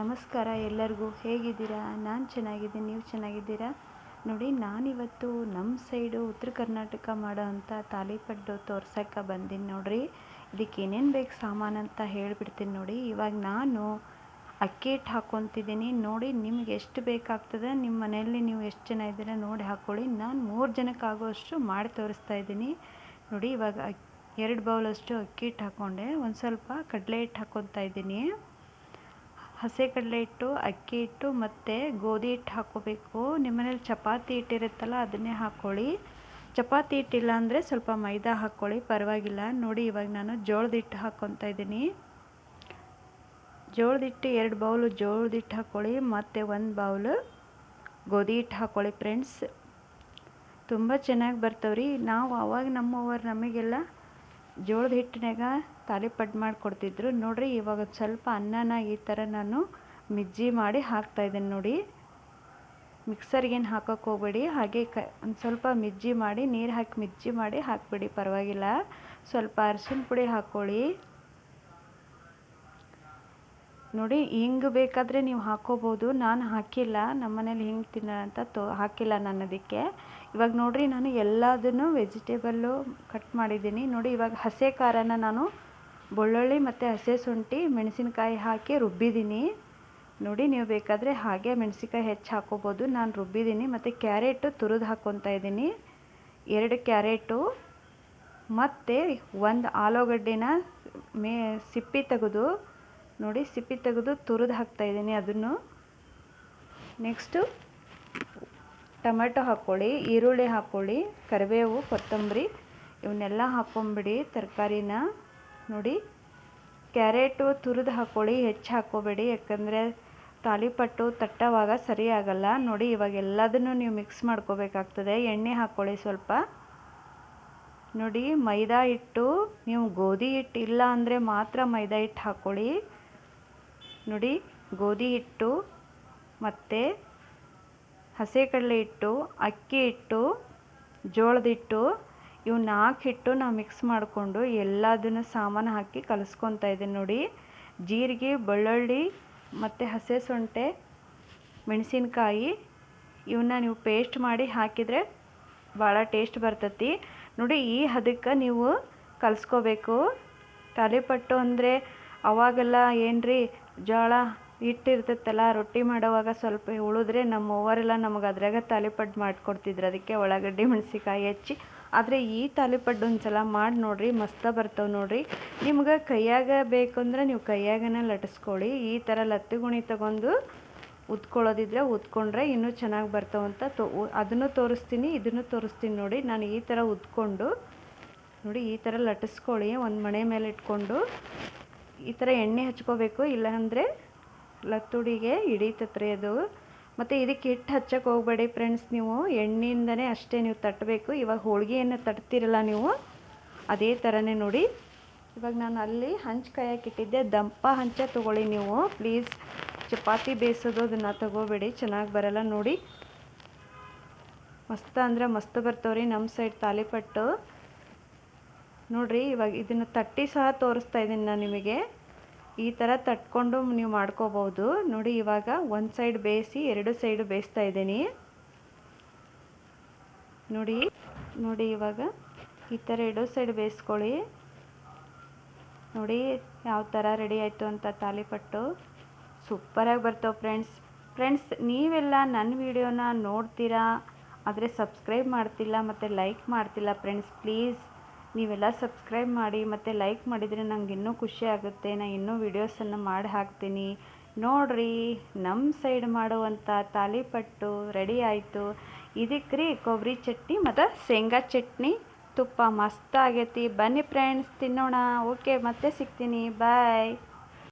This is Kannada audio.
ನಮಸ್ಕಾರ ಎಲ್ಲರಿಗೂ. ಹೇಗಿದ್ದೀರಾ? ನಾನು ಚೆನ್ನಾಗಿದ್ದೀನಿ. ನೀವು ಚೆನ್ನಾಗಿದ್ದೀರಾ? ನೋಡಿ, ನಾನಿವತ್ತು ನಮ್ಮ ಸೈಡು ಉತ್ತರ ಕರ್ನಾಟಕ ಮಾಡೋ ಅಂಥ ತಾಲಿಪಡ್ಡು ತೋರ್ಸೋಕೆ ಬಂದೀನಿ ನೋಡಿರಿ. ಇದಕ್ಕೆ ಏನೇನು ಬೇಕು ಸಾಮಾನು ಅಂತ ಹೇಳಿಬಿಡ್ತೀನಿ ನೋಡಿ. ಇವಾಗ ನಾನು ಅಕ್ಕಿ ಹಿಟ್ಟು ಹಾಕ್ಕೊತಿದ್ದೀನಿ. ನೋಡಿ, ನಿಮ್ಗೆ ಎಷ್ಟು ಬೇಕಾಗ್ತದೆ? ನಿಮ್ಮ ಮನೆಯಲ್ಲಿ ನೀವು ಎಷ್ಟು ಜನ ಇದ್ದೀರಾ ನೋಡಿ ಹಾಕ್ಕೊಳ್ಳಿ ನಾನು ಮೂರು ಜನಕ್ಕೆ ಆಗೋಷ್ಟು ಮಾಡಿ ತೋರಿಸ್ತಾ ಇದ್ದೀನಿ. ನೋಡಿ, ಇವಾಗ ಎರಡು ಬೌಲಷ್ಟು ಅಕ್ಕಿ ಹಿಟ್ಟು ಹಾಕ್ಕೊಂಡೆ. ಒಂದು ಸ್ವಲ್ಪ ಕಡಲೆ ಹಿಟ್ಟು ಹಾಕ್ಕೊತಾ ಇದ್ದೀನಿ. ಹಸಿ ಕಡಲೆ ಹಿಟ್ಟು ಅಕ್ಕಿ ಹಿಟ್ಟು ಮತ್ತು ಗೋಧಿ ಹಿಟ್ಟು ಹಾಕ್ಕೋಬೇಕು. ನಿಮ್ಮನೇಲಿ ಚಪಾತಿ ಹಿಟ್ಟಿರುತ್ತಲ್ಲ, ಅದನ್ನೇ ಹಾಕ್ಕೊಳ್ಳಿ. ಚಪಾತಿ ಹಿಟ್ಟಿಲ್ಲ ಅಂದರೆ ಸ್ವಲ್ಪ ಮೈದಾ ಹಾಕ್ಕೊಳ್ಳಿ, ಪರವಾಗಿಲ್ಲ. ನೋಡಿ, ಇವಾಗ ನಾನು ಜೋಳದ ಹಿಟ್ಟು ಹಾಕ್ಕೊತಾ ಇದ್ದೀನಿ. ಜೋಳದ ಹಿಟ್ಟು ಎರಡು ಬೌಲು ಜೋಳದ ಹಿಟ್ಟು ಹಾಕ್ಕೊಳ್ಳಿ, ಮತ್ತು ಒಂದು ಬೌಲು ಗೋಧಿ ಹಿಟ್ಟು ಹಾಕ್ಕೊಳ್ಳಿ ಫ್ರೆಂಡ್ಸ್ ತುಂಬ ಚೆನ್ನಾಗಿ ಬರ್ತವ್ರಿ. ನಾವು ಆವಾಗ ನಮ್ಮವ್ರು ನಮಗೆಲ್ಲ ಜೋಳದ ಹಿಟ್ಟಿನಾಗ ತಾಲಿಪಟ್ಟು ಮಾಡಿಕೊಡ್ತಿದ್ರು ನೋಡಿರಿ, ಇವಾಗ ಸ್ವಲ್ಪ ಅನ್ನನ ಈ ಥರ ನಾನು ಮಿಜ್ಜಿ ಮಾಡಿ ಹಾಕ್ತಾಯಿದ್ದೀನಿ ನೋಡಿ. ಮಿಕ್ಸರ್ಗೇನು ಹಾಕೋಕೆ ಹೋಗ್ಬೇಡಿ. ಹಾಗೆ ಕ, ಒಂದು ಸ್ವಲ್ಪ ಮಿಜ್ಜಿ ಮಾಡಿ, ನೀರು ಹಾಕಿ ಮಿಜ್ಜಿ ಮಾಡಿ ಹಾಕಿಬಿಡಿ. ಪರವಾಗಿಲ್ಲ. ಸ್ವಲ್ಪ ಅರಿಶಿನ ಪುಡಿ ಹಾಕ್ಕೊಳ್ಳಿ. ನೋಡಿ, ಹಿಂಗೆ ಬೇಕಾದರೆ ನೀವು ಹಾಕ್ಕೋಬೋದು ನಾನು ಹಾಕಿಲ್ಲ. ನಮ್ಮ ಮನೇಲಿ ಹಿಂಗೆ ತಿನ್ನೋಣ ಅಂತ ತೋ, ಹಾಕಿಲ್ಲ ನಾನು ಅದಕ್ಕೆ. ಇವಾಗ ನೋಡಿರಿ ನಾನು ಎಲ್ಲದನ್ನು ವೆಜಿಟೇಬಲ್ಲು ಕಟ್ ಮಾಡಿದ್ದೀನಿ. ನೋಡಿ, ಇವಾಗ ಹಸೆ ಖಾರನ ನಾನು ಬೆಳ್ಳುಳ್ಳಿ ಮತ್ತು ಹಸೆ ಶುಂಠಿ, ಮೆಣಸಿನ್ಕಾಯಿ ಹಾಕಿ ರುಬ್ಬಿದ್ದೀನಿ. ನೋಡಿ, ನೀವು ಬೇಕಾದರೆ ಹಾಗೆ ಮೆಣಸಿನ್ಕಾಯಿ ಹೆಚ್ಚು ಹಾಕೋಬೋದು. ನಾನು ರುಬ್ಬಿದ್ದೀನಿ. ಮತ್ತು ಕ್ಯಾರೆಟು ತುರಿದು ಹಾಕ್ಕೊತಾ ಇದ್ದೀನಿ. ಎರಡು ಕ್ಯಾರೆಟು. ಮತ್ತು ಒಂದು ಆಲೂಗಡ್ಡೆನ ಮೇ, ಸಿಪ್ಪಿ ತೆಗೆದು ನೋಡಿ, ಸಿಪ್ಪಿ ತೆಗೆದು ತುರಿದು ಹಾಕ್ತಾಯಿದ್ದೀನಿ ಅದನ್ನು. ನೆಕ್ಸ್ಟು ಟೊಮೆಟೊ ಹಾಕ್ಕೊಳ್ಳಿ, ಈರುಳ್ಳಿ ಹಾಕ್ಕೊಳ್ಳಿ, ಕರಿಬೇವು, ಕೊತ್ತಂಬರಿ, ಇವನ್ನೆಲ್ಲ ಹಾಕ್ಕೊಂಬಿಡಿ ತರಕಾರಿನ. ನೋಡಿ, ಕ್ಯಾರೆಟು ತುರಿದು ಹಾಕ್ಕೊಳ್ಳಿ, ಹೆಚ್ಚು ಹಾಕ್ಕೋಬೇಡಿ, ಯಾಕಂದರೆ ತಾಲಿಪಟ್ಟು ತಟ್ಟವಾಗ ಸರಿ ಆಗಲ್ಲ ನೋಡಿ, ಇವಾಗ ಎಲ್ಲದನ್ನು ನೀವು ಮಿಕ್ಸ್ ಮಾಡ್ಕೋಬೇಕಾಗ್ತದೆ. ಎಣ್ಣೆ ಹಾಕ್ಕೊಳ್ಳಿ ಸ್ವಲ್ಪ. ನೋಡಿ, ಮೈದಾ ಹಿಟ್ಟು, ನೀವು ಗೋಧಿ ಹಿಟ್ಟು ಇಲ್ಲ ಅಂದರೆ ಮಾತ್ರ ಮೈದಾ ಹಿಟ್ಟು ಹಾಕ್ಕೊಳ್ಳಿ. ನೋಡಿ, ಗೋಧಿ ಹಿಟ್ಟು ಮತ್ತು ಹಸಿ ಕಡಲೆ ಹಿಟ್ಟು, ಅಕ್ಕಿ ಹಿಟ್ಟು, ಜೋಳದ ಹಿಟ್ಟು, ಇವು ನಾಲ್ಕು ಹಿಟ್ಟು ನಾವು ಮಿಕ್ಸ್ ಮಾಡಿಕೊಂಡು ಎಲ್ಲದನ್ನು ಸಾಮಾನು ಹಾಕಿ ಕಲಿಸ್ಕೊತಾ ಇದ್ದೀನಿ ನೋಡಿ. ಜೀರಿಗೆ, ಬೆಳ್ಳುಳ್ಳಿ ಮತ್ತು ಹಸೆ ಸೊಂಟೆ, ಮೆಣಸಿನ್ಕಾಯಿ ಇವನ್ನ ನೀವು ಪೇಸ್ಟ್ ಮಾಡಿ ಹಾಕಿದರೆ ಭಾಳ ಟೇಸ್ಟ್ ಬರ್ತೈತಿ. ನೋಡಿ ಈ ಹದಕ್ಕೆ ನೀವು ಕಲಿಸ್ಕೋಬೇಕು. ತಾಲಿಪಟ್ಟು ಅಂದರೆ ಅವಾಗೆಲ್ಲ ಏನು ರೀ ಜೋಳ ಹಿಟ್ಟಿರ್ತೈತಲ್ಲ, ರೊಟ್ಟಿ ಮಾಡೋವಾಗ ಸ್ವಲ್ಪ ಉಳಿದ್ರೆ ನಮ್ಮ ಅವರೆಲ್ಲ ನಮಗೆ ಅದ್ರಾಗ ತಾಲಿಪಟ್ಟು ಮಾಡಿಕೊಡ್ತಿದ್ರು. ಅದಕ್ಕೆ ಉಳ್ಳಾಗಡ್ಡಿ ಮೆಣಸಿಕಾಯಿ ಹೆಚ್ಚಿ. ಆದರೆ ಈ ತಾಲಿಪಟ್ಟು ಒಂದು ಸಲ ಮಾಡಿ ನೋಡಿರಿ, ಮಸ್ತ ಬರ್ತವೆ ನೋಡಿರಿ. ನಿಮ್ಗೆ ಕೈಯಾಗ ಬೇಕಂದ್ರೆ ನೀವು ಕೈಯಾಗನೇ ಲಟ್ಟಿಸ್ಕೊಳ್ಳಿ ಈ ಥರ ಲತ್ತಿ ಗುಣಿ ತಗೊಂಡು ಉದ್ಕೊಳ್ಳೋದಿದ್ರೆ ಉತ್ಕೊಂಡ್ರೆ ಇನ್ನೂ ಚೆನ್ನಾಗಿ ಬರ್ತಾವಂತ ತೋ, ಅದನ್ನು ತೋರಿಸ್ತೀನಿ, ಇದನ್ನು ತೋರಿಸ್ತೀನಿ ನೋಡಿ. ನಾನು ಈ ಥರ ಉತ್ಕೊಂಡು ನೋಡಿ, ಈ ಥರ ಲಟ್ಟಿಸ್ಕೊಳ್ಳಿ. ಒಂದು ಮಣೆ ಮೇಲೆ ಇಟ್ಕೊಂಡು ಈ ಥರ ಎಣ್ಣೆ ಹಚ್ಕೋಬೇಕು, ಇಲ್ಲಾಂದರೆ ಲತ್ತುಡಿಗೆ ಹಿಡಿತತ್ರಿ ಅದು. ಮತ್ತು ಇದಕ್ಕೆ ಹಿಟ್ಟು ಹಚ್ಚಕ್ಕೆ ಹೋಗಬೇಡಿ ಫ್ರೆಂಡ್ಸ್ ನೀವು. ಎಣ್ಣೆಯಿಂದನೇ ಅಷ್ಟೇ ನೀವು ತಟ್ಟಬೇಕು. ಇವಾಗ ಹೋಳಿಗೆಯನ್ನು ತಟ್ತಿರಲ್ಲ ನೀವು. ಅದೇ ಥರನೇ ನೋಡಿ. ಇವಾಗ ನಾನು ಅಲ್ಲಿ ಹಂಚು ಕಾಯಕ್ಕೆ ಇಟ್ಟಿದ್ದೆ. ದಂಪ ಹಂಚ ತೊಗೊಳ್ಳಿ ನೀವು. ಪ್ಲೀಸ್ ಚಪಾತಿ ಬೇಯಿಸೋದು ಅದನ್ನು ತಗೋಬೇಡಿ. ಚೆನ್ನಾಗಿ ಬರಲ್ಲ ನೋಡಿ. ಮಸ್ತ ಅಂದರೆ ಮಸ್ತ್ ಬರ್ತವ್ರಿ ನಮ್ಮ ಸೈಡ್ ತಾಲಿಪಟ್ಟು. ನೋಡಿರಿ, ಇವಾಗ ಇದನ್ನು ತಟ್ಟಿ ಸಹ ತೋರಿಸ್ತಾ ಇದ್ದೀನಿ ನಾನು ನಿಮಗೆ. ಈ ಥರ ತಟ್ಕೊಂಡು ನೀವು ಮಾಡ್ಕೋಬೋದು ನೋಡಿ, ಇವಾಗ ಒಂದು ಸೈಡ್ ಬೇಯಿಸಿ ಎರಡು ಸೈಡು ಬೇಯಿಸ್ತಾ ಇದ್ದೀನಿ ನೋಡಿ ನೋಡಿ ಇವಾಗ ಈ ಥರ ಎರಡು ಸೈಡ್ ಬೇಯಿಸ್ಕೊಳ್ಳಿ. ನೋಡಿ, ಯಾವ ಥರ ರೆಡಿ ಆಯಿತು ಅಂತ ತಾಲಿಪಟ್ಟು ಸೂಪರಾಗಿ ಬರ್ತಾವೆ ಫ್ರೆಂಡ್ಸ್ ಫ್ರೆಂಡ್ಸ್ ನೀವೆಲ್ಲ ನನ್ನ ವಿಡಿಯೋನ ನೋಡ್ತೀರಾ? ಆದರೆ ಸಬ್ಸ್ಕ್ರೈಬ್ ಮಾಡ್ತಿಲ್ಲ, ಮತ್ತು ಲೈಕ್ ಮಾಡ್ತಿಲ್ಲ ಫ್ರೆಂಡ್ಸ್ ಪ್ಲೀಸ್ ನೀವೆಲ್ಲ ಸಬ್ಸ್ಕ್ರೈಬ್ ಮಾಡಿ ಮತ್ತು ಲೈಕ್ ಮಾಡಿದರೆ ನಂಗೆ ಇನ್ನೂ ಖುಷಿ ಆಗುತ್ತೆ. ನಾನು ಇನ್ನೂ ವೀಡಿಯೋಸನ್ನು ಮಾಡಿ ಹಾಕ್ತೀನಿ. ನೋಡ್ರಿ ನಮ್ಮ ಸೈಡ್ ಮಾಡುವಂಥ ತಾಲಿಪಟ್ಟು ರೆಡಿ ಆಯಿತು. ಇದಕ್ಕೆ ರೀ ಕೊಬ್ಬರಿ ಚಟ್ನಿ ಮತ್ತು ಶೇಂಗಾ ಚಟ್ನಿ. ತುಪ್ಪ ಮಸ್ತ್ ಆಗೈತಿ. ಬನ್ನಿ ಫ್ರೆಂಡ್ಸ್ ತಿನ್ನೋಣ. ಓಕೆ ಮತ್ತೆ ಸಿಗ್ತೀನಿ. ಬಾಯ್